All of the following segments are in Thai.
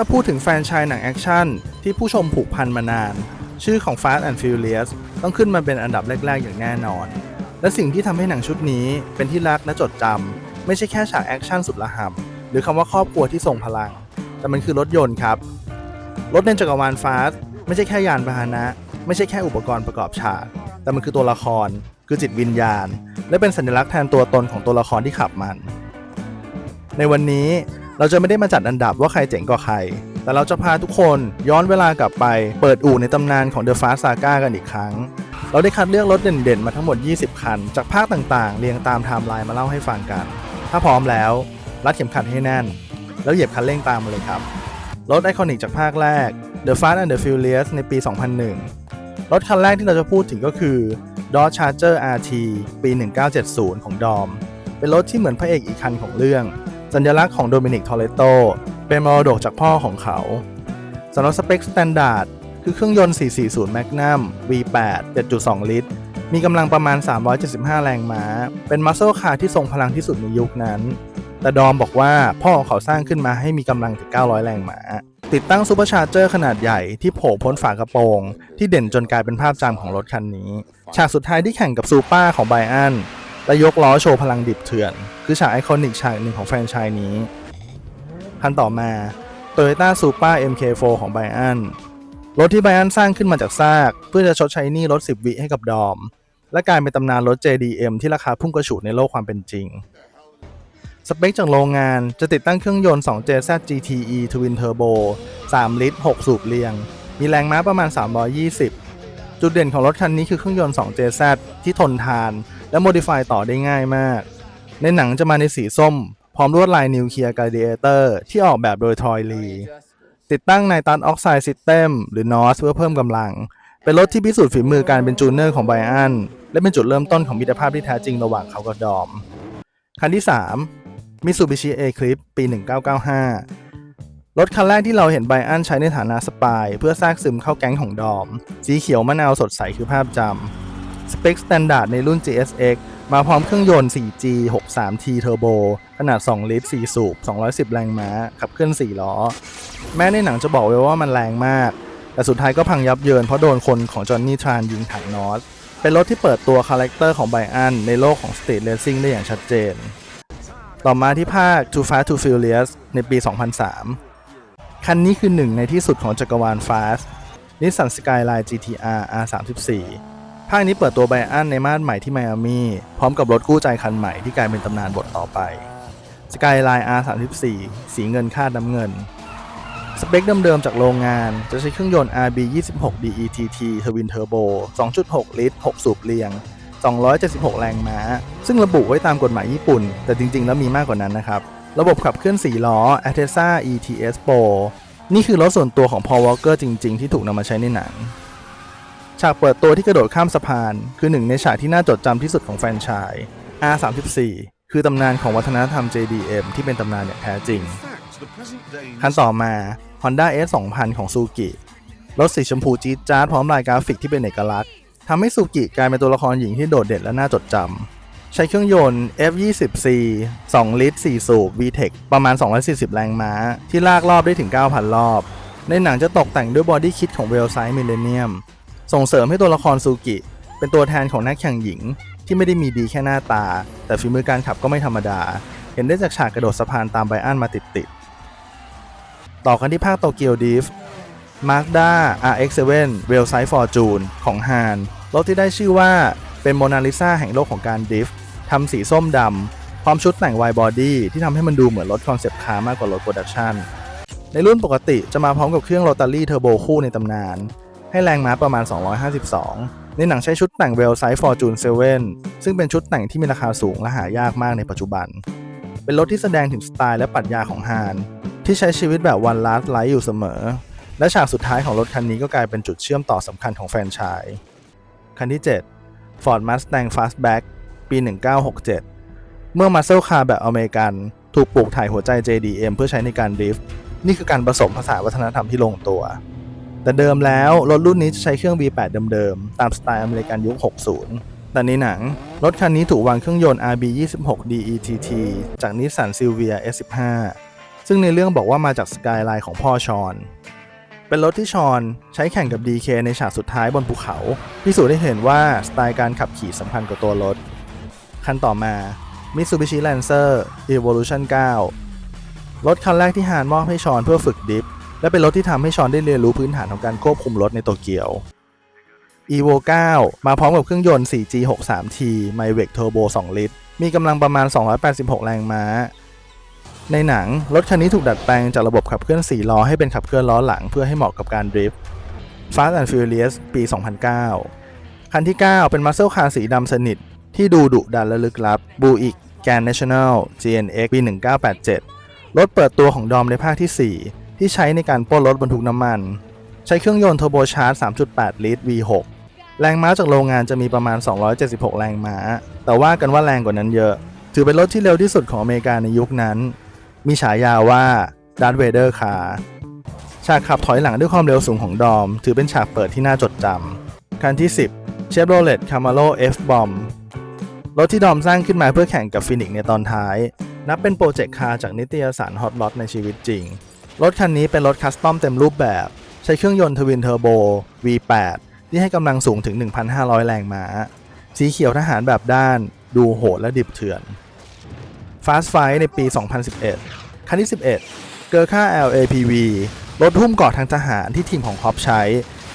ถ้าพูดถึงแฟรนไชายหนังแอคชั่นที่ผู้ชมผูกพันมานาน ชื่อของ Fast and Furious ต้องขึ้นมาเป็นอันดับแรก ๆ อย่างแน่นอน และสิ่งที่ทำให้หนังชุดนี้เป็นที่รักและจดจำไม่ใช่แค่ฉากแอคชั่นสุดระห่ำหรือคำว่าครอบครัวที่ทรงพลัง แต่มันคือรถยนต์ครับ รถในจักรวาลฟาสไม่ใช่แค่ยานพาหนะ ไม่ใช่แค่อุปกรณ์ประกอบฉาก แต่มันคือตัวละคร คือจิตวิญญาณ และเป็นสัญลักษณ์แทนตัวตนของตัวละครที่ขับมัน ในวันนี้ เราจะไม่ได้มาจัดอันดับว่าใครเจ๋งกว่าใคร แต่เราจะพาทุกคนย้อนเวลากลับไป เปิดอู่ในตำนานของ The Fast Saga กันอีกครั้ง เราได้คัดเลือกรถเด่นๆ มาทั้งหมด 20 คัน จากภาคต่างๆ เรียงตามไทม์ไลน์มาเล่าให้ฟังกัน ถ้าพร้อมแล้ว รัดเข็มขัดให้แน่น แล้วเหยียบคันเร่งตามมาเลยครับ รถไอคอนิกจากภาคแรก The Fast and the Furious ในปี 2001 รถคันแรกที่เราจะพูดถึงก็คือ Dodge Charger RT ปี 1970 ของดอม เป็นรถที่เหมือนพระเอกอีกคันของเรื่อง สัญลักษณ์ของโดมินิกทอเรโตเป็นมรดกจากพ่อของเขาสำหรับสเปคสแตนดาร์ดคือเครื่องยนต์ 440 Magnum V8 7.2 ลิตร มีกำลังประมาณ 375 แรงม้า เป็นมัสเซลคาร์ที่ทรงพลังที่สุดในยุคนั้น แต่ดอมบอกว่าพ่อของเขาสร้างขึ้นมาให้มีกำลังถึง 900 แรงม้า ติดตั้งซูเปอร์ชาร์เจอร์ขนาดใหญ่ที่โผล่พ้นฝากระโปรง ที่เด่นจนกลายเป็นภาพจำของรถคันนี้ ฉากสุดท้ายที่แข่งกับซูเปอร์ของไบอัน และยกล้อโชว์พลังดิบเถื่อน คือฉากไอคอนิกฉากหนึ่งของแฟรนไชส์นี้ คันต่อมา Toyota Supra MK4 ของไบอันรถที่ไบอันสร้างขึ้นมาจากซาก เพื่อจะชดใช้หนี้รถ 10 วิให้กับดอม และกลายเป็นตำนานรถ JDM ที่ราคาพุ่งกระฉูดในโลกความเป็นจริง สเปคจากโรงงานจะติดตั้งเครื่องยนต์ 2JZ GTE Twin Turbo 3 ลิตร 6 สูบเรียง มีแรงม้าประมาณ 320 จุดเด่นของรถคันนี้คือเครื่องยนต์ 2JZ ที่ทนทาน และโมดิฟายต่อได้ง่ายมาก ในหนังจะมาในสีส้ม พร้อมลวดลายนิวเคลียร์ a า i เ t เตอร์ที่ออกแบบโดยทรอยลีติดตั้งไนตันออกไซด์ซิสเต็มหรือ NOS เพื่อเพิ่มกำลัง เป็นรถที่พิสูจน์ฝีมือการเป็นจูเนอร์ของไบอันและเป็นจุดเริ่มต้นของมิตรภาพที่แท้จริงระหว่างเขากับดอม คันที่ 3 Mitsubishi Eclipse ปี 1995 รถคันแรกที่เราเห็นไบอันใช้ในฐานะสปาย เพื่อแทรกซึมเข้าแก๊งของดอม สีเขียวมะนาวสดใสคือภาพจำ สเปคสแตนดาร์ดในรุ่น GSX มาพร้อมเครื่องยนต์ 4G 63T Turbo ขนาด 2 ลิตร 4 สูบ 210 แรงม้า ขับเคลื่อน 4 ล้อ แม้ในหนังจะบอกไว้ว่ามันแรงมาก แต่สุดท้ายก็พังยับเยินเพราะโดนคนของจอห์นนี่ทรานยิงถังนอสเป็นรถที่เปิดตัวคาแรคเตอร์ของไบอันในโลกของสตรีทเร c ซิ่งได้อย่างชัดเจน ต่อมาที่ภาค Too Fast Too Furious ในปี 2003 คันนี้คือหนึ่งในที่สุดของจักรวาล Fast Nissan Skyline GTR R34 ภาคนี้เปิดตัวไบอันในม่านใหม่ที่ไมอามีพร้อมกับรถคู่ใจคันใหม่ที่กลายเป็นตำนานบทต่อไป Skyline R34 สีเงินคาดน้ำเงิน สเปคเดิมๆจากโรงงานจะใช้เครื่องยนต์ RB26 DETT Twin Turbo 2.6 ลิตร 6 สูบเรียง 276 แรงม้า ซึ่งระบุไว้ตามกฎหมายญี่ปุ่น แต่จริงๆ แล้วมีมากกว่านั้นนะครับ ระบบขับเคลื่อน 4 ล้อ a t e s a ETS Pro นี่คือรถส่วนตัวของ Paul Walker จริง ๆ ที่ถูกนำมาใช้ในหนัง ฉากเปิดตัวที่กระโดดข้ามสะพาน คือหนึ่งในฉากที่น่าจดจำที่สุดของแฟนชส์ R34 คือตำนานของวัฒนธรรม JDM ที่เป็นตำนานอย่างแท้จริง คันต่อมา Honda S2000 ของซูกิรถสีชมพูจี๊ดจ๊าดพร้อมลายกราฟิกที่เป็นเอกลักษณ์ทำให้ซูกิกลายเป็นตัวละครหญิงที่โดดเด่นและน่าจดจำ ใช้เครื่องยนต์ F20C 2 ลิตร 4 สูบ VTEC ประมาณ 240 แรงม้า ที่ลากรอบได้ถึง 9,000 รอบ ในหนังจะตกแต่งด้วยบอดี้คิดของเวลไซ e ์มิเลเนียม ส่งเสริมให้ตัวละครซูกิ เป็นตัวแทนของนักแข่งหญิง ที่ไม่ได้มีดีแค่หน้าตา แต่ฝีมือการขับก็ไม่ธรรมดา เห็นได้จากฉากกระโดดสะพานตามไบอันมาติดๆต่อกันที่ภาคโตเกียวดิฟ Mazda RX-7 r a i l Size Fortune ของฮานรถที่ได้ชื่อว่าเป็นโมนาลิซาแห่งโลกของการดิฟทำสีส้มดำพร้อมชุดแต่งไวบอดี้ที่ทำให้มันดูเหมือนรถคอนเซปต์คาร์มากกว่ารถโปรดักชันในรุ่นปกติจะมาพร้อมกับเครื่องโรตารี่เทอร์โบคู่ในตำนาน ให้แรงม้าประมาณ 252 ในหนังใช้ชุดแต่งเวลไซส์ฟอร์จูนเซเว่นซึ่งเป็นชุดแต่งที่มีราคาสูงและหายากมากในปัจจุบัน เป็นรถที่แสดงถึงสไตล์และปรัชญาของฮานที่ใช้ชีวิตแบบวันลาสไลฟ์อยู่เสมอ และฉากสุดท้ายของรถคันนี้ก็กลายเป็นจุดเชื่อมต่อสำคัญของแฟรนไชส์คันที่ 7 Ford Mustang Fastback ปี 1967 เมื่อ Muscle Car แบบอเมริกัน ถูกปลูกถ่ายหัวใจ JDM เพื่อใช้ในการดริฟต์นี่คือการผสมผสานวัฒนธรรมที่ลงตัว แต่เดิมแล้วรถรุ่นนี้จะใช้เครื่อง V8 เดิมๆ ตามสไตล์อเมริกันยุค 60 แต่ในหนัง รถคันนี้ถูกวางเครื่องยนต์ RB26 DETT จาก Nissan Silvia S15 ซึ่งในเรื่องบอกว่ามาจากสกายไลน์ของพ่อชอน เป็นรถที่ชอนใช้แข่งกับ DK ในฉากสุดท้ายบนภูเขา พิสูจน์ให้เห็นว่าสไตล์การขับขี่สำคัญกว่าตัวรถ คันต่อมา Mitsubishi Lancer Evolution 9 รถคันแรกที่ฮานมอบให้ชอนเพื่อฝึกดิฟ และเป็นรถที่ทำให้ชอนได้เรียนรู้พื้นฐานของการควบคุมรถในโตเกียว Evo 9 มาพร้อมกับเครื่องยนต์ 4G 63T m y v e c Turbo 2 ลิตร มีกำลังประมาณ 286 แรงม้า ในหนัง รถคันนี้ถูกดัดแปลงจากระบบขับเคลื่อน 4 ล้อให้เป็นขับเคลื่อนล้อหลังเพื่อให้เหมาะกับการดริฟต์ Fast and Furious ปี 2009 คันที่ 9 เป็น Muscle Car สีดำสนิท ที่ดูดุดันและลึกลับ Buick Grand National GNX ปี 1987 รถเปิดตัวของดอมในภาคที่ 4 ที่ใช้ในการปล้นรถบรรทุกน้ำมัน ใช้เครื่องยนต์เทอร์โบชาร์จ 3.8 ลิตร V6 แรงม้าจากโรงงานจะมีประมาณ 276 แรงม้า แต่ว่ากันว่าแรงกว่านั้นเยอะ ถือเป็นรถที่เร็วที่สุดของอเมริกาในยุคนั้น มีฉายาว่า Darth Vader Car ฉากขับถอยหลังด้วยความเร็วสูงของดอม ถือเป็นฉากเปิดที่น่าจดจำคันที่ 10 Chevrolet Camaro F-Bomb รถที่ดอมสร้างขึ้นมาเพื่อแข่งกับฟินิกในตอนท้าย นับเป็นโปรเจกต์คาร์จากนิตยสาร Hot Rod ในชีวิตจริง รถคันนี้เป็นรถคัสตอมเต็มรูปแบบ ใช้เครื่องยนต์ทวินเทอร์โบ V8 ที่ให้กำลังสูงถึง 1,500 แรงม้า สีเขียวทหารแบบด้าน ดูโหดและดิบเถื่อน Fast Fight ในปี 2011 คันที่ 11 เกอร์ค่า LAPV รถหุ้มเกาะทางทหารที่ทีมของฮอปใช้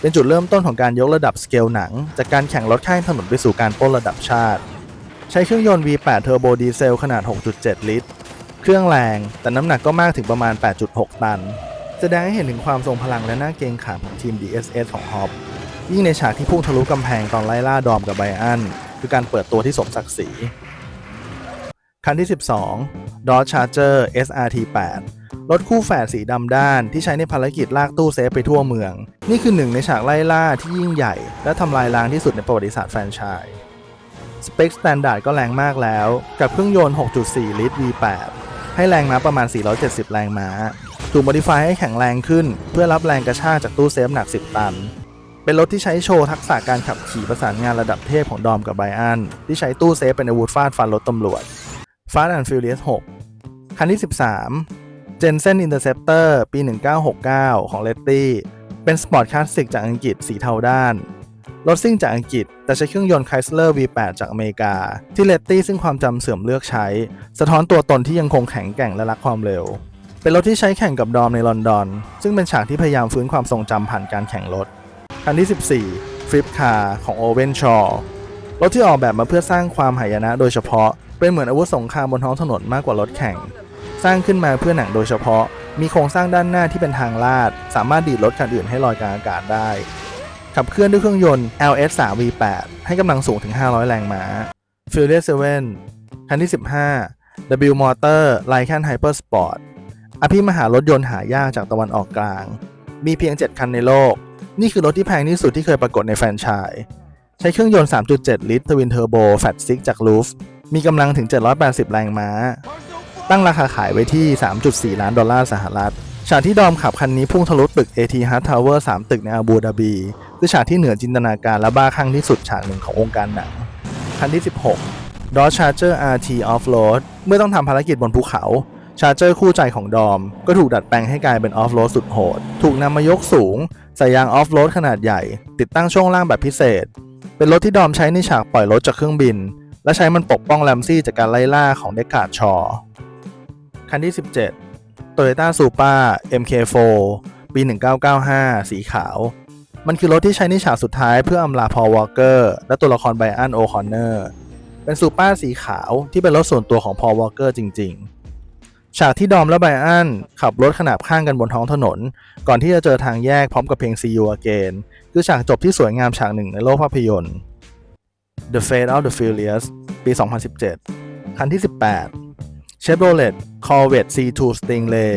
เป็นจุดเริ่มต้นของการยกระดับสเกลหนัง จากการแข่งรถข้างถนนไปสู่การป้นระดับชาติ ใช้เครื่องยนต์ V8 เทอร์โบดีเซลขนาด 6.7 ลิตร เครื่องแรง แต่น้ำหนักก็มากถึงประมาณ 8.6 ตัน แสดงให้เห็นถึงความทรงพลังและน่าเกรงขามของทีม DSS ของฮอปยิ่งในฉากที่พุ่งทะลุกำแพงตอนไล่ล่าดอมกับไบอันคือการเปิดตัวที่สมศักดิ์ศรี คันที่ 12 Dodge Charger SRT 8 รถคู่แฝดสีดำด้านที่ใช้ในภารกิจลากตู้เซฟไปทั่วเมือง นี่คือหนึ่งในฉากไล่ล่าที่ยิ่งใหญ่ และทำลายล้างที่สุดในประวัติศาสตร์แฟรนไชส์สเปคสแตนดาร์ดก็แรงมากแล้ว กับเครื่องยนต์ 6.4 ลิตร V8 ให้แรงม้าประมาณ 470 แรงม้า ถูกโมดิฟายให้แข็งแรงขึ้น เพื่อรับแรงกระชากจากตู้เซฟหนัก 10 ตัน เป็นรถที่ใช้โชว์ทักษะการขับขี่ประสานงานระดับเทพของดอมกับไบอัน ที่ใช้ตู้เซฟเป็นอาวุธฟาดฟันรถตำรวจ Fast and Furious 6คันที่ 13 Jensen Interceptor ปี 1969 ของ Letty เป็นสปอร์ตคลาสสิกจากอังกฤษสีเทาด้าน รถซิ่งจากอังกฤษ แต่ใช้เครื่องยนต์ Chrysler V8 จากอเมริกา ที่ Letty ซึ่งความจำเสื่อมเลือกใช้ สะท้อนตัวตนที่ยังคงแข็งแกร่งและรักความเร็ว เป็นรถที่ใช้แข่งกับดอมในลอนดอน ซึ่งเป็นฉากที่พยายามฟื้นความทรงจำผ่านการแข่งรถ คันที่ 14 Flip Car ของ Owen Shaw รถที่ออกแบบมาเพื่อสร้างความหายนะโดยเฉพาะ เป็นเหมือนอาวุธสงครามบนท้องถนนมากกว่ารถแข่ง สร้างขึ้นมาเพื่อหนังโดยเฉพาะ มีโครงสร้างด้านหน้าที่เป็นทางลาด สามารถดีดรถคันอื่นให้ลอยกลางอากาศได้ ขับเคลื่อนด้วยเครื่องยนต์ LS 3 V8 ให้กำลังสูงถึง 500 แรงม้า Furious 7คันที่ 15 W Motor Lycan Hyper Sport อภิมหารถยนต์หายากจากตะวันออกกลาง มีเพียง 7 คันในโลก นี่คือรถที่แพงที่สุดที่เคยปรากฏในแฟรนไชส์ใช้เครื่องยนต์ 3.7 ลิตรทวินเทอร์โบแฟตซิกจากลูฟมีกำลังถึง 780 แรงม้า ตั้งราคาขายไว้ที่ 3.4 ล้านดอลลาร์สหรัฐ ฉากที่ดอมขับคันนี้พุ่งทะลุตึก AT Hart Tower 3 ตึกในอาบูดาบีคือฉากที่เหนือจินตนาการและบ้าคลั่งที่สุดฉากหนึ่งของวงค์การหนังคันที่ 16 Dodge Charger RT Offroad เมื่อต้องทำภารกิจบนภูเขาชาร์เจอร์คู่ใจของดอม ก็ถูกดัดแปลงให้กลายเป็นออฟโรดสุดโหด ถูกนำมายกสูง ใส่ยางออฟโรดขนาดใหญ่ ติดตั้งช่วงล่างแบบพิเศษ เป็นรถที่ดอมใช้ในฉากปล่อยรถจากเครื่องบิน และใช้มันปกป้องแรมซี่จากการไล่ล่าของเดกาดชอ คันที่ 17 Toyota Supra MK4 ปี 1995 สีขาว มันคือรถที่ใช้ในฉากสุดท้ายเพื่ออำลาพอลวอลเกอร์และตัวละครไบอันโอคอนเนอร์เป็นซูเปอร์สีขาวที่เป็นรถส่วนตัวของพอลวอลเกอร์จริง ๆ ฉากที่ดอมและไบอันขับรถขนาบข้างกันบนท้องถนน ก่อนที่จะเจอทางแยกพร้อมกับเพลง See You Again คือฉากจบที่สวยงามฉากหนึ่งในโลกภาพยนตร์ The Fate of the Furious ปี 2017 คันที่ 18 Chevrolet Corvette C2 Stingray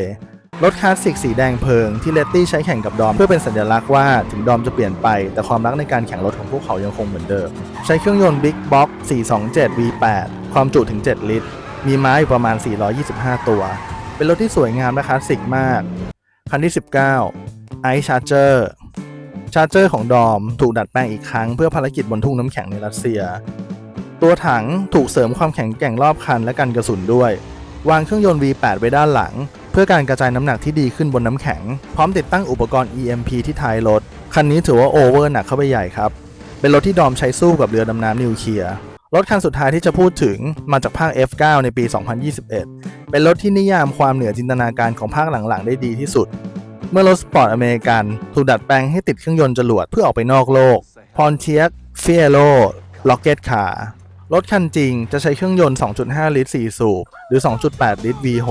รถคลาสสิกสีแดงเพลิงที่เลตตี้ใช้แข่งกับดอมเพื่อเป็นสัญลักษณ์ว่าถึงดอมจะเปลี่ยนไป แต่ความรักในการแข่งรถของพวกเขายังคงเหมือนเดิม ใช้เครื่องยนต์ Big Box 427 V8 ความจุถึง 7 ลิตร มีม้าอยู่ประมาณ 425 ตัว เป็นรถที่สวยงามและคลาสสิกมาก คันที่ 19 Ice Charger ชาร์เจอร์ของดอมถูกดัดแปลงอีกครั้งเพื่อภารกิจบนทุ่งน้ำแข็งในรัสเซีย ตัวถังถูกเสริมความแข็งแกร่งรอบคันและกันกระสุนด้วย วางเครื่องยนต์ V8 ไว้ด้านหลัง เพื่อการกระจายน้ำหนักที่ดีขึ้นบนน้ำแข็ง พร้อมติดตั้งอุปกรณ์ EMP ที่ท้ายรถ คันนี้ถือว่าโอเวอร์หนักเข้าไปใหญ่ครับ เป็นรถที่ดอมใช้สู้กับเรือดำน้ำนิวเคลียร์รถคันสุดท้ายที่จะพูดถึงมาจากภาค F9 ในปี 2021 เป็นรถที่นิยามความเหนือจินตนาการของภาคหลังๆ ได้ดีที่สุด เมื่อรถสปอร์ตอเมริกันถูกดัดแปลงให้ติดเครื่องยนต์จรวดเพื่อออกไปนอกโลกพอนเทียกเฟียโลล็อกเก็ตคาร์ รถคันจริงจะใช้เครื่องยนต์ 2.5 ลิตร 4 สูบ หรือ 2.8 ลิตร V6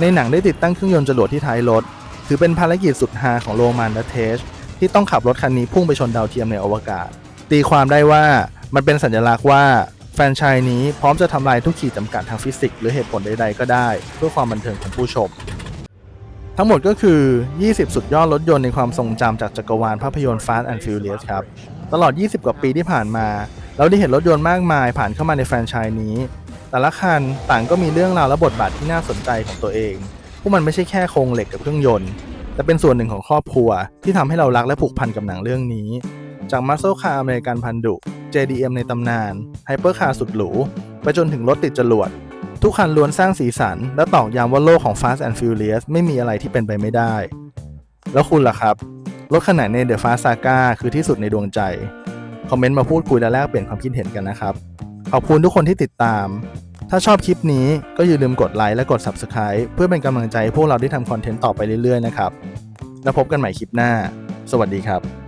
ในหนังได้ติดตั้งเครื่องยนต์จรวดที่ท้ายรถ ถือเป็นภารกิจสุดฮาของโรมันและเทชที่ต้องขับรถคันนี้พุ่งไปชนดาวเทียมในอวกาศ ตีความได้ว่ามันเป็นสัญลักษณ์ว่าแฟนชส์นี้พร้อมจะทำลายทุกขีดจำกัดทางฟิสิกส์หรือเหตุผลใดๆก็ได้ เพื่อความบันเทิงของผู้ชม ทั้งหมดก็คือ 20 สุดยอดรถยนต์ในความทรงจำจากจักรวาลภาพยนตร์ Fast and Furious ครับ ตลอด 20 กว่าปีที่ผ่านมา เราได้เห็นรถยนต์มากมายผ่านเข้ามาในแฟรนไชส์นี้ แต่ละคันต่างก็มีเรื่องราวและบทบาทที่น่าสนใจของตัวเอง พวกมันไม่ใช่แค่โครงเหล็กกับเครื่องยนต์ แต่เป็นส่วนหนึ่งของครอบครัว ที่ทำให้เรารักและผูกพันกับหนังเรื่องนี้ จากมัสโซคาร์อเมริกันพันดุ JDM ในตำนานไฮเปอร์คาร์สุดหรู ไปจนถึงรถติดจรวด ทุกคันล้วนสร้างสีสัน และตอกย้ำว่าโลกของ Fast and Furious ไม่มีอะไรที่เป็นไปไม่ได้ แล้วคุณล่ะครับ รถขนาดใน The Fast Saga คือที่สุดในดวงใจ คอมเมนต์มาพูดคุยและแลกเปลี่ยนความคิดเห็นกันนะครับ ขอบคุณทุกคนที่ติดตาม ถ้าชอบคลิปนี้ก็อย่าลืมกดไลค์และกด Subscribe เพื่อเป็นกำลังใจให้พวกเราได้ทำคอนเทนต์ต่อไปเรื่อยๆนะครับ แล้วพบกันใหม่คลิปหน้า สวัสดีครับ